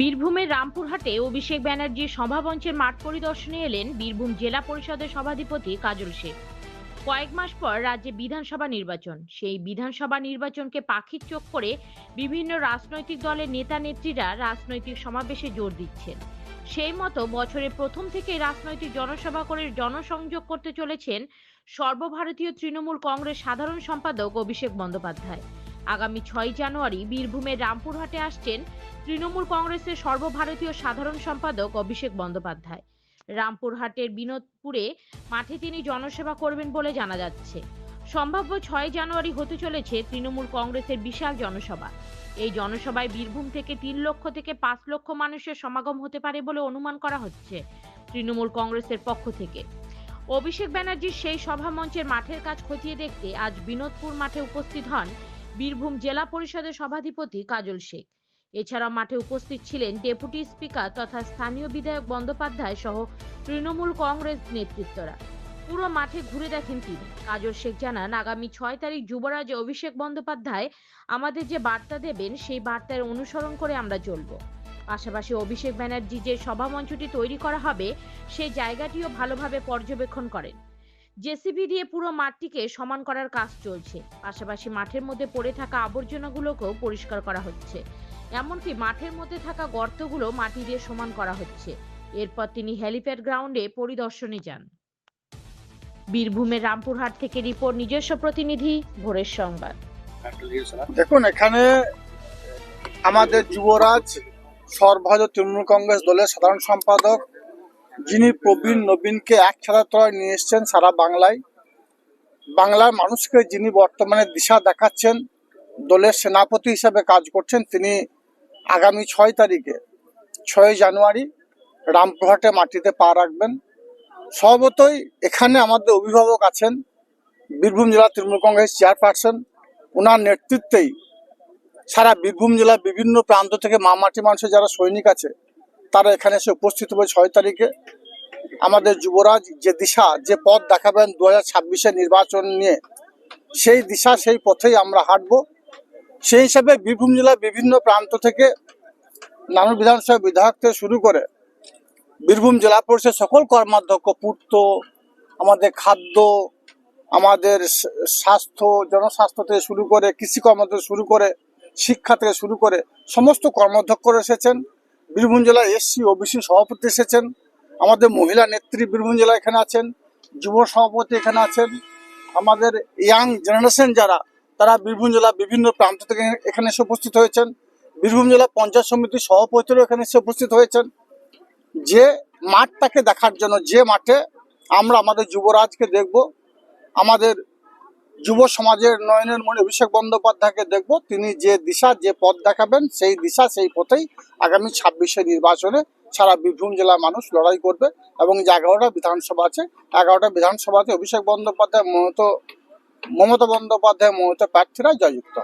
বীরভূমের রামপুরহাটে অভিষেক ব্যানার্জির সভামঞ্চের মাঠ পরিদর্শনে এলেন বীরভূম জেলা পরিষদের সভাধিপতি কাজল শেখ কয়েক মাস পর রাজ্যে বিধানসভা নির্বাচন। সেই বিধানসভা নির্বাচনকে পাখির চোখ করে বিভিন্ন রাজনৈতিক দলের নেতা নেত্রীরা রাজনৈতিক সমাবেশে জোর দিচ্ছেন। সেই মতো বছরের প্রথম থেকে রাজনৈতিক জনসভা করে জনসংযোগ করতে চলেছেন সর্বভারতীয় তৃণমূল কংগ্রেস সাধারণ সম্পাদক অভিষেক বন্দ্যোপাধ্যায়। আগামী ছয় জানুয়ারি বীরভূমের রামপুরহাটে আসছেন তৃণমূল কংগ্রেসের সর্বভারতীয় সাধারণ সম্পাদক অভিষেক বন্দ্যোপাধ্যায়। রামপুরহাটের বিনোদপুরে মাঠে তিনি জনসেবা করবেন বলে জানা যাচ্ছে। সম্ভাব্য ছয় জানুয়ারি হতে চলেছে তৃণমূল কংগ্রেসের বিশাল জনসভা। এই জনসভায় বীরভূম থেকে তিন লক্ষ থেকে পাঁচ লক্ষ মানুষের সমাগম হতে পারে বলে অনুমান করা হচ্ছে তৃণমূল কংগ্রেসের পক্ষ থেকে। অভিষেক ব্যানার্জির সেই সভা মঞ্চের মাঠের কাজ খতিয়ে দেখতে আজ বিনোদপুর মাঠে উপস্থিত হন বীরভূম জেলা পরিষদের সভাধিপতি কাজল শেখ। এছাড়া মাঠে উপস্থিত ছিলেন ডেপুটি স্পিকার তথা স্থানীয় বিধায়ক বন্দ্যোপাধ্যায় সহ তৃণমূল কংগ্রেস নেতৃত্বরা। পুরো মাঠে ঘুরে দেখেন তিনি। কাজল শেখ জানান, আগামী ছয় তারিখ যুবরাজ অভিষেক বন্দ্যোপাধ্যায় আমাদের যে বার্তা দেবেন, সেই বার্তার অনুসরণ করে আমরা চলব। পাশাপাশি অভিষেক ব্যানার্জি যে সভামঞ্চটি তৈরি করা হবে সেই জায়গাটিও ভালোভাবে পর্যবেক্ষণ করেন। জেসিবি দিয়ে পুরো মাঠটিকে সমান করার কাজ চলছে। পাশাপাশি মাঠের মধ্যে পড়ে থাকা আবর্জনাগুলোকেও পরিষ্কার করা হচ্ছে। এমনকি মাঠের মধ্যে থাকা গর্তগুলো মাটি দিয়ে সমান করা হচ্ছে। এরপর তিনি হেলিপ্যাড গ্রাউন্ডে পরিদর্শনে যান। বীরভূমের রামপুরহাট থেকে রিপোর্ট, নিজস্ব প্রতিনিধি, ভোরের সংবাদ। দেখুন, এখানে আমাদের যুবরাজ, সর্বভারতীয় তৃণমূল কংগ্রেস দলের সাধারণ সম্পাদক যিনি প্রবীণ নবীনকে এক ছাড়া তলায় নিয়ে এসছেন সারা বাংলায়, বাংলার মানুষকে যিনি বর্তমানে দিশা দেখাচ্ছেন, দলের সেনাপতি হিসেবে কাজ করছেন, তিনি আগামী ছয় তারিখে, ছয় জানুয়ারি রামপুরহাটে মাটিতে পা রাখবেন। স্বভাবতই এখানে আমাদের অভিভাবক আছেন বীরভূম জেলা তৃণমূল কংগ্রেস চেয়ারপারসন। ওনার নেতৃত্বেই সারা বীরভূম জেলার বিভিন্ন প্রান্ত থেকে মামাটি মানুষের যারা সৈনিক আছে তারা এখানে এসে উপস্থিত হবে ছয় তারিখে। আমাদের যুবরাজ যে দিশা, যে পথ দেখাবেন দু হাজার নির্বাচন নিয়ে, সেই দিশা, সেই পথেই আমরা হাঁটব। সেই হিসাবে বীরভূম জেলার বিভিন্ন প্রান্ত থেকে নানুর বিধানসভা বিধায়ক থেকে শুরু করে বীরভূম জেলা পরিষদ সকল কর্মাধ্যক্ষ, পূর্ত, আমাদের খাদ্য, আমাদের স্বাস্থ্য, জনস্বাস্থ্য থেকে শুরু করে কৃষি কর্ম থেকে শুরু করে শিক্ষা থেকে শুরু করে সমস্ত কর্মাধ্যক্ষরা এসেছেন। বীরভূম জেলায় এসসি, ওবিসি সভাপতি এসেছেন। আমাদের মহিলা নেত্রী বীরভূম জেলা এখানে আছেন, যুব সভাপতি এখানে আছেন। আমাদের ইয়াং জেনারেশন যারা, তারা বীরভূম জেলা বিভিন্ন প্রান্ত থেকে এখানে এসে উপস্থিত হয়েছেন। বীরভূম জেলা পঞ্চায়েত সমিতির সভাপতিরাও এখানে এসে উপস্থিত হয়েছেন। যে মাঠটাকে দেখার জন্য, যে মাঠে আমরা আমাদের যুবরাজকে দেখব, আমাদের যুব সমাজের নয়নের মনে অভিষেক বন্দ্যোপাধ্যায়কে দেখব। তিনি যে দিশা, যে পথ দেখাবেন, সেই দিশা, সেই পথেই আগামী ছাব্বিশে নির্বাচনে সারা বীরভূম জেলার মানুষ লড়াই করবে এবং যে এগারোটা বিধানসভা আছে, এগারোটা বিধানসভাতে অভিষেক বন্দ্যোপাধ্যায় মমতা মমতা বন্দ্যোপাধ্যায় মমতা প্রার্থীরা জয়যুক্ত।